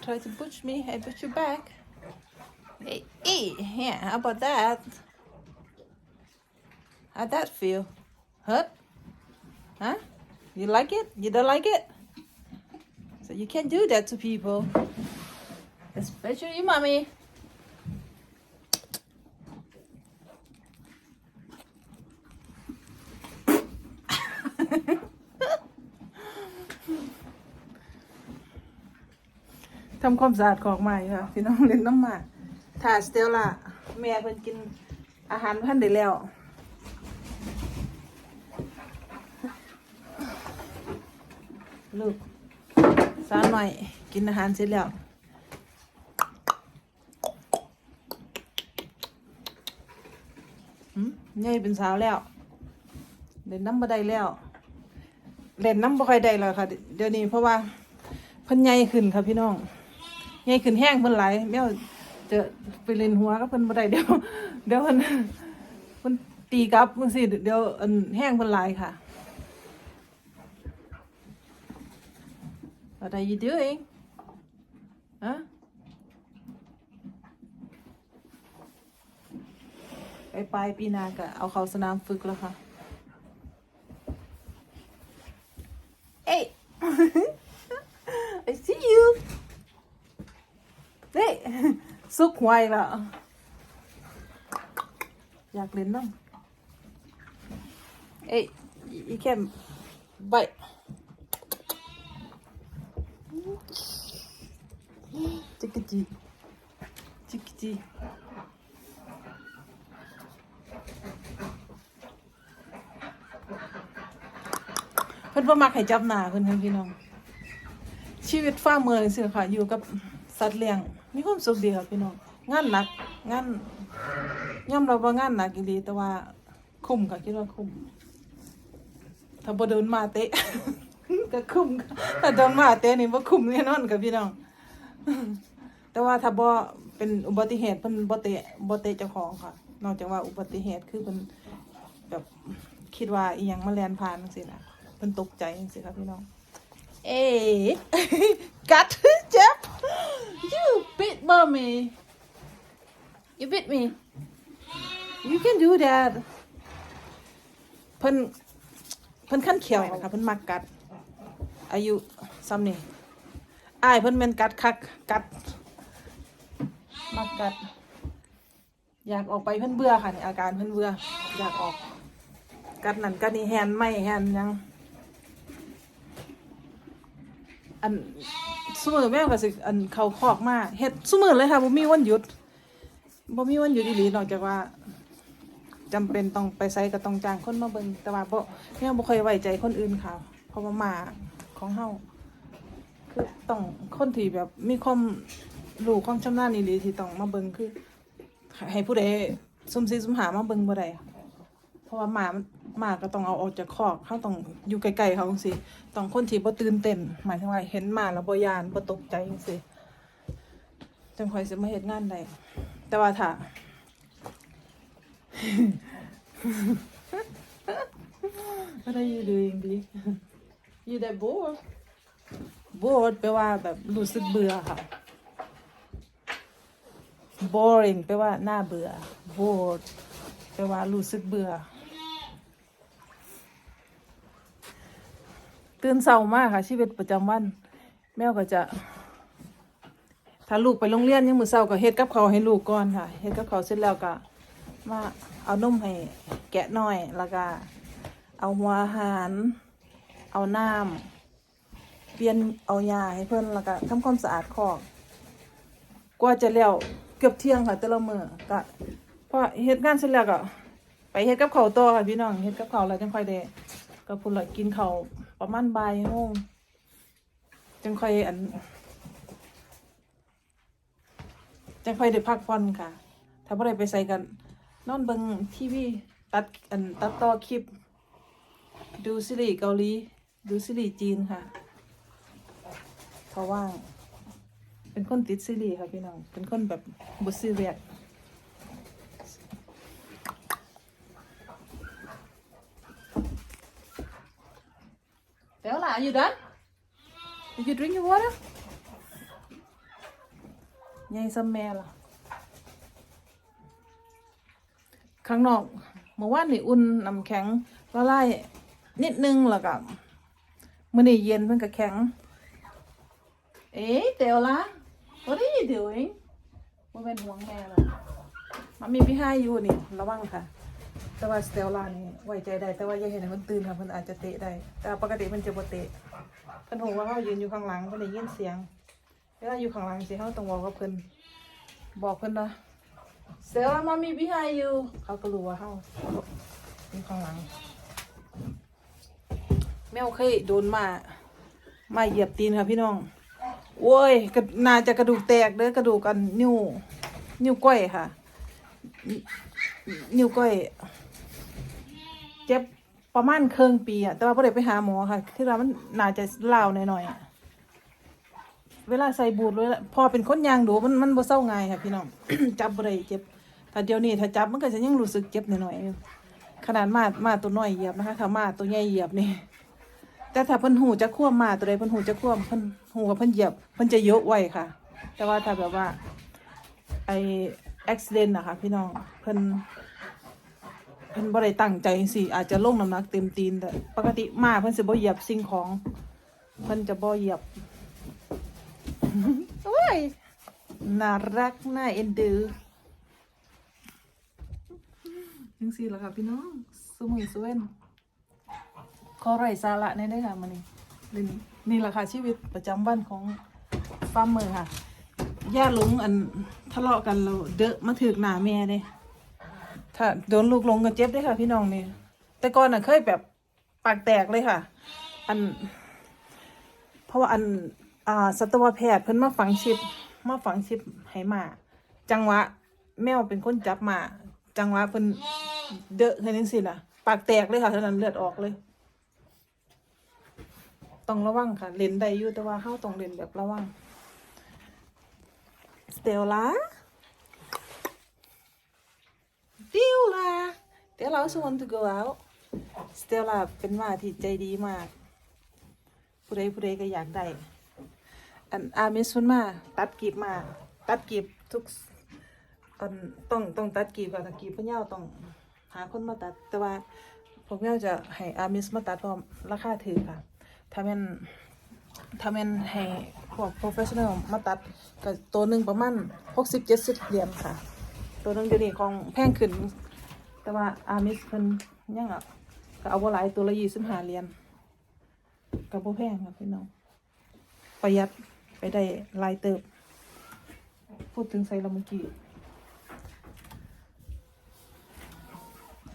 Try to butch me, I push you back. Hey, hey, yeah, how about that? How'd that feel? Hurt? Huh? You like it? You don't like it? So you can't do that to people. Especially your mommy. ทำความสะอาดของใหม่ค่ะพี่น้องเล่นน้ำหมากถ่าสเตลล่าแม่เพิ่นกินอาหารท่นได้แล้วลูกสาวหน่อยกินอาหารเสร็จแล้วหืมใหญ่เป็นสาวแล้วเล่นน้ำบ่ได้แล้วเล่นน้ำบ่ค่อยได้แล้วค่ะ เดี๋ยวนี้เพราะว่าเพิ่นใหญ่ขึ้นค่ะพี่น้อง ใหญ่ขึ้นแห้งเพิ่นหลายแมวจะไปเล่นหัวก็เพิ่นบ่ได้เดี๋ยวเดี๋ยวเพิ่นเพิ่นตีกลับจังซี่เดี๋ยวอันแห้งเพิ่นหลายค่ะ What are you doing? Huh? ไปปลายปีหนาก็เอาเขาสนามฝึกแล้วค่ะ Hey! I see you! เฮ้ยซุกหวยละอยากเล่นน้ำเอ้ย you can bite จิกจีจิกจีเพิ่นบ่มักให้จับหนาเพิ่นพี่น้อง ชีวิตฟ้าเมืองสิค่ะอยู่กับสัตว์เลี้ยง มีความสุขดีค่ะพี่น้องงานหนักงานย่อมเราว่างานหนักอีหลีแต่ว่าคุ้มค่ะคิดว่าคุ้มถ้าบ่โดนมาเตะ ก็คุ้มค่ะถ้าโดนมาเตะนี่บ่คุ้มแน่นอนค่ะพี่น้องแต่ว่าถ้าบ่เป็นอุบัติเหตุเพิ่นบ่เตะบ่เตะเจ้าของค่ะ นอกจากว่าอุบัติเหตุคือเพิ่นแบบคิดว่าอีหยังมาแล่นผ่านจังซี่นะเพิ่นตกใจจังซี่ค่ะพี่น้อง เอ้กัดเจ็บ mommy you bit me you can do that เพิ่นเพิ่นขั้นเขียวนะคะเพิ่นมักกัด อายุซ้ำนี่อายเพิ่นแม่นกัดคักกัด มักกัด อยากออกไปเพิ่นเบื่อค่ะนี่อาการเพิ่นเบื่อ อยากออก กัดนั่นกัดนี่แฮนไม่แฮนยัง อัน สมือแม่ก็สิอันเขาคอกมากเฮ็ดสมือเลยค่ะบ่มีวันหยุดบ่มีวันหยุดอีหลีนอกจากว่าจำเป็นต้องไปไสก็ต้องจ้างคนมาเบิ่งแต่ว่าบ่แม่บ่ค่อยไว้ใจคนอื่นเขาเพราะว่าหมาของเฮาคือต้องคนที่แบบมีความรู้ความชำนาญอีหลีที่ต้องมาเบิ่งคือ ให้ผู้ใดซุ่มซีซุ่มหามาเบิ่งบ่ได้เพราะว่าหมามัน หมาก็ต้องเอาออกจากคอกเขาต้องอยู่ไกลๆเขาจังซี่ต้องคนที่บ่ตื่นเต้นหมายถึงว่าเห็นหมาแล้วบ่ยานบ่ตกใจจังซี่จังค่อยสิมาเฮ็ดงานได้แต่ว่าถ้า What are you doing ดี You that bored bored แปลว่าแบบรู้สึกเบื่อค่ะ boring แปลว่าน่าเบื่อ bored แปลว่ารู้สึกเบื่อ ตื่นเช้ามากค่ะ ชีวิตประจำวัน แม่ก็จะ ถ้าลูกไปโรงเรียนยังมือเช้าก็เฮ็ดกับเขาให้ลูกก่อนค่ะเฮ็ดกับเขาเสร็จแล้วก็มาเอานมให้แกะน้อยแล้วก็เอาหัวอาหาร เอาน้ำเปลี่ยนเอายาให้เพิ่นแล้วก็ทำความสะอาดคอกกว่าจะแล้วเกือบเที่ยงค่ะแต่ละมือก็พอเฮ็ดงานเสร็จแล้วก็ไปเฮ็ดกับเขาต่อค่ะพี่น้องเฮ็ดกับเขาแล้วจังค่อยได้ก็พุ่นละกินเขา ประมาณบ่ายโมงจังค่อยอันจังค่อยได้พักผ่อนค่ะ ถ้าบ่ได้ไปใส่กัน นอนเบิ่งทีวีตัดอันตัดต่อคลิป ดูซีรีส์เกาหลี ดูซีรีส์จีนค่ะเพราะว่างเป็นคนติดซีรีส์ค่ะพี่น้อง เป็นคนแบบบ่ซีเรียส are you done? Did you drink your water? ใหญ่ซ้ำแม่ล่ะข้างนอกเมื่อวานนี่อุ่นน้ำแข็งละลายนิดนึงแล้วก็มื้อนี้เย็นเพิ่นก็แข็ง เอ๊ะเตียวละ What are you doing บ่แม่นห่วงแม่หรอกมันมีพี่ให้อยู่นี่ ระวังค่ะ แต่ว่าสเตลลานี่ไว้ใจได้ แต่ว่าอย่าเห็นมันตื่นค่ะเพิ่นอาจจะเตะได้ แต่ปกติเพิ่นจะบ่เตะเพิ่นฮู้ว่าเฮายืนอยู่ข้างหลังเพิ่นได้ยินเสียงเวลาอยู่ข้างหลังสิเฮาต้องบอกกับเพิ่นบอกเพิ่นว่า Stella mommy behind you เขาก็รู้ว่าเฮาอยู่ข้างหลัง แมวเคยโดนมา มาเหยียบตีนค่ะพี่น้องโว้ยกระน่าจะกระดูกแตกเด้อกระดูกกันนิ้ว นิ้วก้อยค่ะ นิ้วก้อย เจ็บประมาณครึ่งปีอะแต่ว่าพอได้ไปหาหมอค่ะ คือว่ามันน่าจะเล่าหน่อยๆอะเวลาใส่บูทเลยพอเป็นคนยางดูมันมันบ่เศร้าง่ายค่ะพี่น้อง จับบ่ได้เจ็บแต่เดี๋ยวนี้ถ้าจับมันก็จะยังรู้สึกเจ็บหน่อยๆอยู่ขนาดมามาตัวน้อยเหยียบนะคะถ้ามาตัวใหญ่เหยียบนี่แต่ถ้าเพิ่นหูจะควบมาตัวใดเพิ่นหูจะควบเพิ่นหูกับเพิ่นเหยียบเพิ่นจะยกไว้ค่ะ แต่ว่าถ้าแบบว่าไออุบิเหตุนะคะพี่น้องเพิ่น เพิ่นบ่ได้ตั้งใจสิอาจจะลงน้ำหนักเต็มตีนแต่ปกติมาเพิ่นสิบ่เหยียบสิ่งของ เพิ่นจะบ่เหยียบ โอ้ยน่ารักน่าเอ็นดูจังซี่ล่ะค่ะพี่น้องสมุยสเวนขอไร้สาระในได้อค่ะมันนี่นี่นี่แหละค่ะชีวิตประจำวันของฟาร์มเมอร์ค่ะ ย่าหลงอันทะเลาะกันเราเดอะมาถือกหน้าแม่เด้ ถ้าโดนลูกหลงก็เจ็บได้ค่ะ พี่น้องนี่แต่ก่อนน่ะเคยแบบปากแตกเลยค่ะ อัน เพราะว่าอันอ่าสัตวแพทย์เพิ่นมาฝังชิปมาฝังชิปให้หมา จังหวะ แมวเป็นคนจับหมาจังหวะเพิ่นเดอะเฮ็ดจังซี่น่ะ ปากแตกเลยค่ะเท่านั้นเลือดออกเลย ต้องระวังค่ะเล่นได้อยู่แต่ว่าเฮาต้องเล่นแบบระวัง Stella Stella Stella also want to go out Stella เป็นหมาที่ใจดีมาก ผู้ใดผู้ใดก็อยากได้อันอาเมิสมันมา ตัดกีบมา ตัดกีบทุกอันต้องต้องตัดกีบกับตัดกีบพะเยาต้องหาคนมาตัด แต่ว่าพวกเยาจะให้อาเมิสมาตัดเพราะราคาถือค่ะ ถ้าแม่นถ้าแม่นให้พวก professional มาตัดก็ตัวหนึ่งประมาณหกสิบเจ็ดสิบเหรียญค่ะ ตัวนึงเดี๋ยวนี้ของแพงขึ้น แต่ว่าอามิสเพิ่นยังอะก็เอาบ่หลายตัวละยี่สิบห้าเหรียญก็บ่แพงค่ะพี่น้องประหยัดไปได้ลายเติบ พูดถึงไซรามุกิ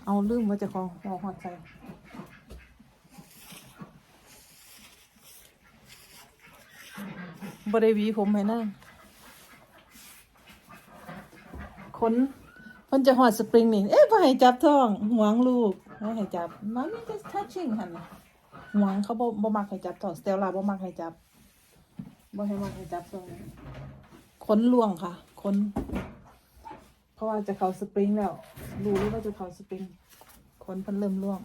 เอาลืมว่าจะของหัวหอดใส่บริวีผมให้นั่ง ขนเพิ่นจะหอดสปริงนี่ เอ๊ะบ่ให้จับท้องหวงลูกบ่ให้จับมัน just touching หั่นหวงเขาบ่บ่มักให้จับท้องสเตลลาบ่มักให้จับบ่ให้มักให้จับท้องขนล่วงค่ะขนเพราะว่าจะเข้าสปริงแล้วรู้เลยว่าจะเข้าสปริงขนเพิ่นเริ่มล่วง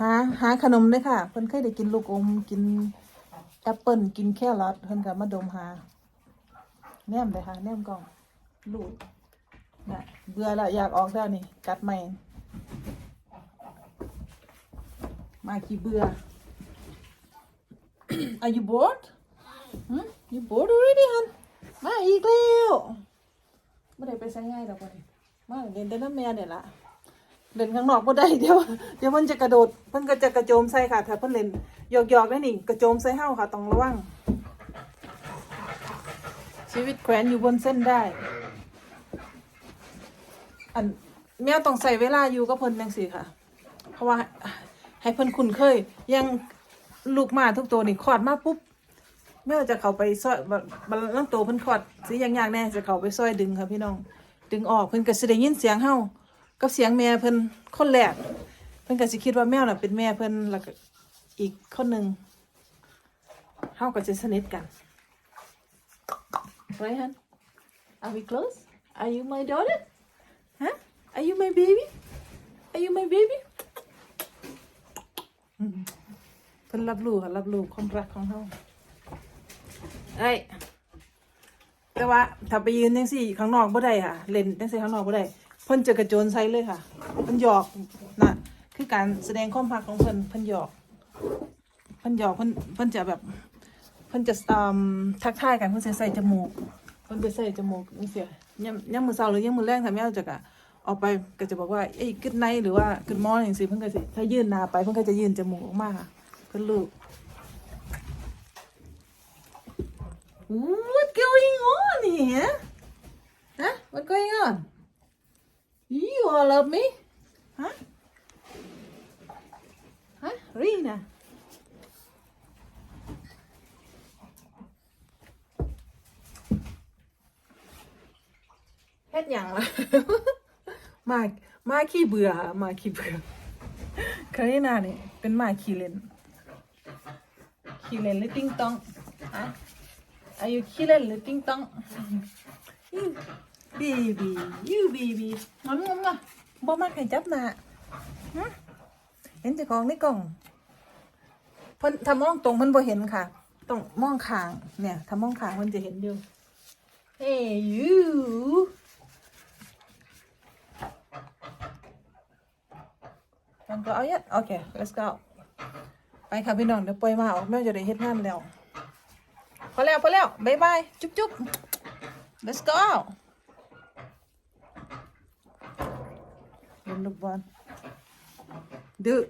หาหาขนมด้วยค่ะ เพิ่นเคยได้กินลูกอมกินแอปเปิลกินแครอทเพิ่นก็มาดมหาแนมเลยค่ะแนมกล่อง ลูกนะเบื่อแล้วอยากออกแล้วนี่กัดใหม่ มาขี้เบื่อ Are you bored? Hmm? You bored already, hon? มาอีกแล้วไม่ได้ไปใช้ง่ายดอกวันนี้มาเล่นแต่น้ำแม่เนี่ยละเล่นข้างนอกบ่ได้เดี๋ยวเดี๋ยวมันจะกระโดดเพิ่นก็จะกระโจมใส่ค่ะถ้าเพิ่นเล่นหยอกๆนั่นนี่กระโจมใส่เฮาค่ะต้องระวังชีวิตแขวนอยู่บนเส้นได้ อันแมวต้องใส่เวลาอยู่กับเพิ่นจังซี่ค่ะ เพราะว่าให้เพิ่นคุ้นเคยยังลูกหมาทุกตัวนี่คลอดมาปุ๊บแมวจะเข้าไปซอยบัลลังก์ตัวเพิ่นคลอดสิอย่างยากแน่จะเข้าไปซอยดึงค่ะพี่น้อง ดึงออกเพิ่นก็สิได้ยินเสียงเฮากับเสียงแม่เพิ่นคนแรกเพิ่นก็สิคิดว่าแมวน่ะเป็นแม่เพิ่นแล้วก็อีกคนหนึ่งเฮาก็จะสนิทกัน Right, hon? Are we close? Are you my daughter? Huh? Are you my baby? Are you my baby? เพิ่นรับรู้ค่ะรับรู้ความรักของเฮาไอ้ยแต่ว่าถ้าไปยืนจังซี่ข้างนอกบ่ได้ค่ะ เล่นจังซี่ข้างนอกบ่ได้เพิ่นจะกระโจนใส่เลยค่ะเพิ่นหยอกน่ะคือการแสดงความรักของเพิ่นเพิ่นหยอกเพิ่นหยอกเพิ่นเพิ่นจะแบบเพิ่นจะอืมทักทายกันเพิ่นจะใส่จมูก เพิ่นไปใส่จมูกจังซี่ยามยามมื้อเช้าหรือยามมื้อแลงถ้าแม่จะกะออกไปก็จะบอกว่าเอ้ยกึดไนหรือว่ากึดมอร์จังซี่เพิ่นก็สิถ้ายื่นหน้าไปเพิ่นก็จะยื่นจมูกออกมาค่ะเพิ่นลูก What going on here? Huh? What going on? You all love me? Huh? Huh? Rina? เฮ็ดหยังล่ะ มา มาขี้เบื่อ มาขี้เบื่อคารินาเนี่ยเป็นหมาขี้เล่น ขี้เล่นหรือติ้งต้องฮะ Are you killing the ding dong? You baby, you baby. งอนงอนอะบ่มาให้จับหน้าเห็นเจ้าของในกล่องเพิ่นถ้ามองตรงเพิ่นบ่เห็นค่ะต้องมองข้าง เนี่ยถ้ามองข้างเพิ่นจะเห็นอยู่ Hey you กังก็เอาเยอะโอเค let's go ไปค่ะพี่น้องเดี๋ยวปล่อยมาออกแม่จะได้เฮ็ดงานแล้วพอแล้วพอแล้วบายบายจุ๊บจุ๊บ let's go out เล่นลูกบอลดื้อ